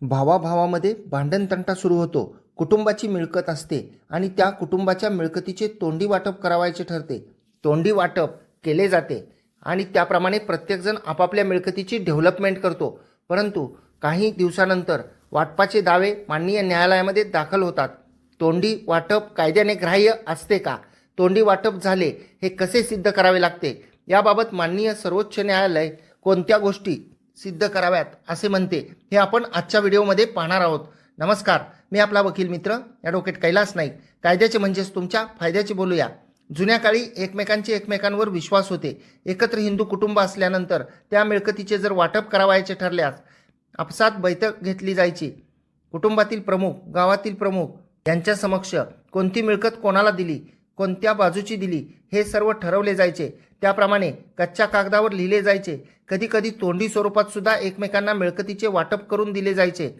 भावाभावामध्ये भांडणतंटा सुरू होतो. कुटुंबाची मिळकत असते आणि त्या कुटुंबाच्या मिळकतीचे तोंडी वाटप करावायचे ठरते. तोंडी वाटप केले जाते आणि त्याप्रमाणे प्रत्येकजण आपापल्या मिळकतीची डेव्हलपमेंट करतो. परंतु काही दिवसानंतर वाटपाचे दावे माननीय न्यायालयामध्ये दाखल होतात. तोंडी वाटप कायद्याने ग्राह्य असते का? तोंडी वाटप झाले हे कसे सिद्ध करावे लागते? याबाबत माननीय सर्वोच्च न्यायालय कोणत्या गोष्टी सिद्ध कराव्यात असे म्हणते. हे आपण आजच्या व्हिडिओमध्ये पाहणार आहोत. नमस्कार मी आपला वकील मित्र ॲडव्होकेट कैलास नाईक. कायद्याचे म्हणजेच तुमच्या फायद्याचे बोलूया. जुन्या काळी एकमेकांचे एकमेकांवर विश्वास होते. एकत्र हिंदू कुटुंब असल्यानंतर त्या मिळकतीचे जर वाटप करावायचे ठरल्यास आपसात बैठक घेतली जायची. कुटुंबातील प्रमुख गावातील प्रमुख यांच्या समक्ष कोणती मिळकत कोणाला दिली? कोणत्या बाजूची दिली हे सर्व ठरवले जायचे. त्याप्रमाणे कच्च्या कागदावर लिहिले जायचे. कधीकधी तोंडी स्वरूपात सुद्धा एकमेकांना मिळकतीचे वाटप करून दिले जायचे.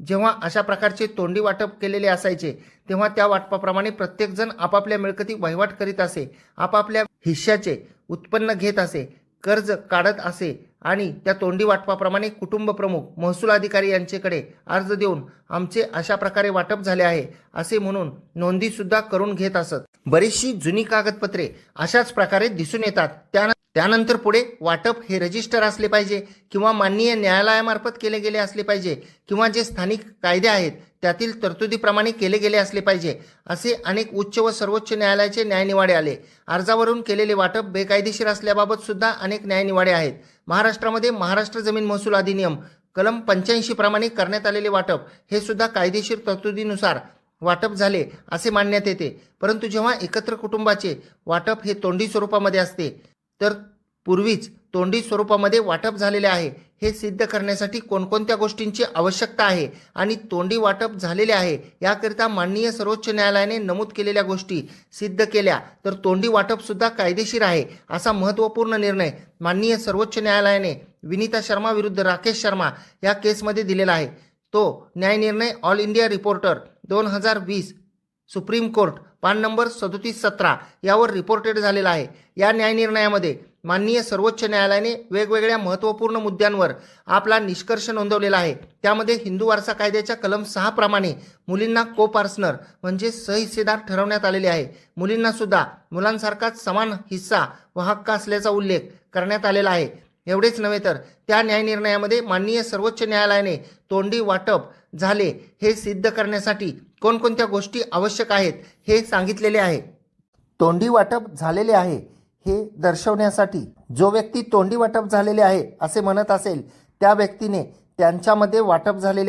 जेव्हा अशा प्रकारचे तोंडी वाटप केलेले असायचे तेव्हा त्या वाटपाप्रमाणे प्रत्येकजण आपापल्या मिळकती वहिवाट करीत असे आपापल्या हिश्श्याचे उत्पन्न घेत असे. कर्ज काढत असे आणि त्या तोंडी वाटपाप्रमाणे कुटुंब प्रमुख महसूल अधिकारी यांच्याकडे अर्ज देऊन आमचे अशा प्रकारे वाटप झाले आहे असे म्हणून नोंदीसुद्धा करून घेत असत. बरीचशी जुनी कागदपत्रे अशाच प्रकारे दिसून येतात. त्यानंतर त्यानंतर पुढे वाटप हे रजिस्टर असले पाहिजे किंवा माननीय न्यायालयामार्फत केले गेले असले पाहिजे किंवा जे स्थानिक कायदे आहेत त्यातील तरतुदीप्रमाणे केले गेले असले पाहिजे असे अनेक उच्च व सर्वोच्च न्यायालयाचे न्यायनिवाडे आले. अर्जावरून केलेले वाटप बेकायदेशीर असल्याबाबत सुद्धा अनेक न्यायनिवाडे आहेत. महाराष्ट्रामध्ये महाराष्ट्र जमीन महसूल अधिनियम कलम पंच्याऐंशी प्रमाणे करण्यात आलेले वाटप हे सुद्धा कायदेशीर तरतुदीनुसार वाटप झाले असे मानण्यात येते. परंतु जेव्हा एकत्र कुटुंबाचे वाटप हे तोंडी स्वरूपामध्ये असते तर पूर्वीच तोंडी स्वरूपामध्ये वाटप झालेले आहे. हे सिद्ध करण्यासाठी कोणकोणत्या गोष्टींची आवश्यकता आहे आणि तोंडी वाटप झालेले आहे याकरिता माननीय सर्वोच्च न्यायालयाने नमूद केलेल्या गोष्टी सिद्ध केल्या. तर तोंडी वाटपसुद्धा कायदेशीर आहे असा महत्त्वपूर्ण निर्णय माननीय सर्वोच्च न्यायालयाने विनीता शर्मा विरुद्ध राकेश शर्मा या केसमध्ये दिलेला आहे. तो न्यायनिर्णय ऑल इंडिया रिपोर्टर दोन हजार वीस सुप्रीम कोर्ट पान नंबर सदोतीस सतरा यावर रिपोर्टेड झालेला आहे. या न्यायनिर्णयामध्ये माननीय सर्वोच्च न्यायालयाने वेगवेगळ्या महत्त्वपूर्ण मुद्द्यांवर आपला निष्कर्ष नोंदवलेला आहे. त्यामध्ये हिंदू वारसा कायद्याच्या कलम सहा प्रमाणे मुलींना को पार्सनर म्हणजे सहहिस्सेदार ठरवण्यात आलेले आहे. मुलींना सुद्धा मुलांसारखाच समान हिस्सा व हक्क असल्याचा उल्लेख करण्यात आलेला आहे. एवढेच नव्हे तर त्या न्यायनिर्णयामध्ये माननीय सर्वोच्च न्यायालयाने तोंडी वाटप झाले हे सिद्ध करण्यासाठी कोणकोणत्या गोष्टी आवश्यक आहेत हे सांगितलेले आहे. तोंडी वाटप झालेले आहे हे दर्शवण्यासाठी. जो व्यक्ती तोंडी वाटप झालेले आहे असे म्हणत असेल त्या व्यक्तीने त्यांच्यामध्ये वाटप झालेले